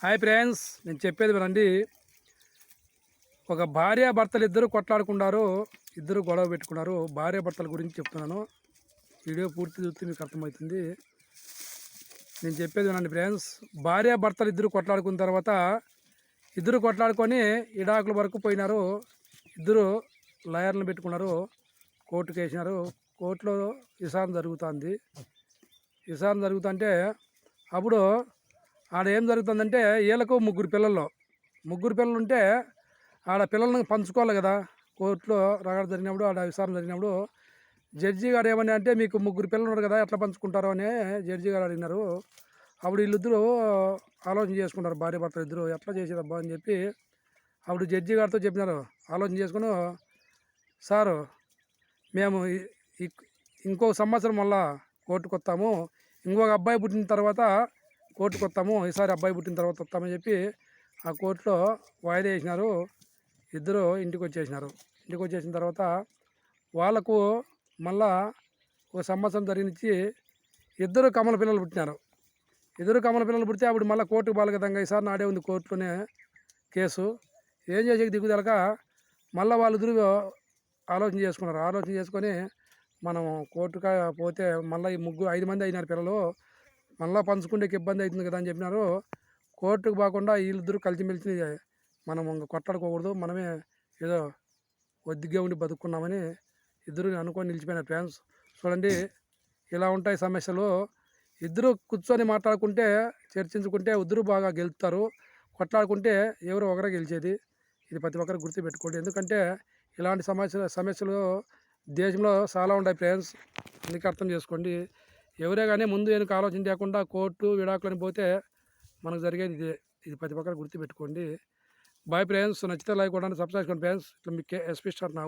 Hi friends నేను చెప్పేది వినండి. ఒక భార్య భర్తలు ఇద్దరు కొట్లాడుకున్నారు ఇద్దరు గొడవ పెట్టుకున్నారు భార్య భర్తల గురించి చెప్తున్నాను. వీడియో పూర్తి చూస్తే మీకు అర్థమవుతుంది. నేను చెప్పేది వినండి ఫ్రెండ్స్ భార్య భర్తలు ఇద్దరు కొట్లాడుకున్న తర్వాత ఇద్దరు కొట్లాడుకొని ఇడాకుల వరకు పోయినారు. ఇద్దరు లాయర్లను పెట్టుకున్నారు కోర్టుకు వేసినారు. కోర్టులో విచారణ జరుగుతుంది. విచారణ జరుగుతుంటే అప్పుడు ఆడ ఏం జరుగుతుందంటే వీళ్ళకు ముగ్గురు పిల్లలు. ముగ్గురు పిల్లలు ఉంటే ఆడ పిల్లల్ని పంచుకోవాలి కదా. కోర్టులో రగడ జరిగినప్పుడు ఆడ విచారణ జరిగినప్పుడు జడ్జి గారు ఏమని అంటే మీకు ముగ్గురు పిల్లలు ఉన్నారు కదా ఎట్లా పంచుకుంటారు? అని జడ్జి గారు అడిగినారు. అప్పుడు వీళ్ళిద్దరూ ఆలోచన చేసుకున్నారు. భార్య భర్తలు ఇద్దరు ఎట్లా చేసేదబ్బా అని చెప్పి అప్పుడు జడ్జి గారితో చెప్పినారు. ఆలోచన చేసుకుని సారు మేము ఈ- ఇంకో సంవత్సరం మళ్ళా కోర్టుకు వస్తాము ఇంకొక అబ్బాయి పుట్టిన తర్వాత కోర్టుకు వస్తాము ఈసారి అబ్బాయి పుట్టిన తర్వాత వస్తామని చెప్పి ఆ కోర్టులో వాయిదా వేసినారు. ఇద్దరు ఇంటికి వచ్చేసినారు. ఇంటికి వచ్చేసిన తర్వాత వాళ్ళకు మళ్ళా ఒక సంవత్సరం జరిగించి ఇద్దరు కమల పిల్లలు పుట్టినారు. ఇద్దరు కమల పిల్లలు పుడితే అప్పుడు మళ్ళీ కోర్టుకు బాలగతంగా ఈసారి నాడే ఉంది కోర్టులోనే కేసు. ఏం చేసేకి దిగుదలక మళ్ళీ వాళ్ళిద్దరు ఆలోచన చేసుకున్నారు. ఆలోచన చేసుకొని మనం కోర్టుగా పోతే మళ్ళీ ఈ ముగ్గురు ఐదు మంది అయినారు పిల్లలు. మళ్ళీ పంచుకుంటే ఇబ్బంది అవుతుంది కదా అని చెప్పినారు. కోర్టుకు పోకుండా వీళ్ళిద్దరూ కలిసిమెలిసి మనం ఇంకా కొట్లాడుకోకూడదు. మనమే ఏదో ఒద్దిగా ఉండి బతుకున్నామని ఇద్దరు అనుకొని నిలిచిపోయినారు ఫ్యాన్స్ చూడండి ఇలా ఉంటాయి సమస్యలు. ఇద్దరు కూర్చొని మాట్లాడుకుంటే చర్చించుకుంటే ఇద్దరు బాగా గెలుస్తారు కొట్లాడుకుంటే ఎవరు ఒకరే గెలిచేది. ఇది ప్రతి ఒక్కరు గుర్తుపెట్టుకోండి. ఎందుకంటే ఇలాంటి సమస్యలు సమస్యలు దేశంలో చాలా ఉంటాయి ఫ్రెండ్స్. అందుకే అర్థం చేసుకోండి. ఎవరే కానీ ముందు వెనుక ఆలోచన లేకుండా కోర్టు విడాకులని పోతే మనకు జరిగేది ఇదే. ఇది ప్రతి ఒక్కరు గుర్తుపెట్టుకోండి. బాయ్ ఫ్రెండ్స్ నచ్చితే లైక్ కొట్టండి సబ్స్క్రైబ్ చేసుకోండి ఫ్రెండ్స్. ఇట్లా మీకు ఎస్పీ స్టార్ నా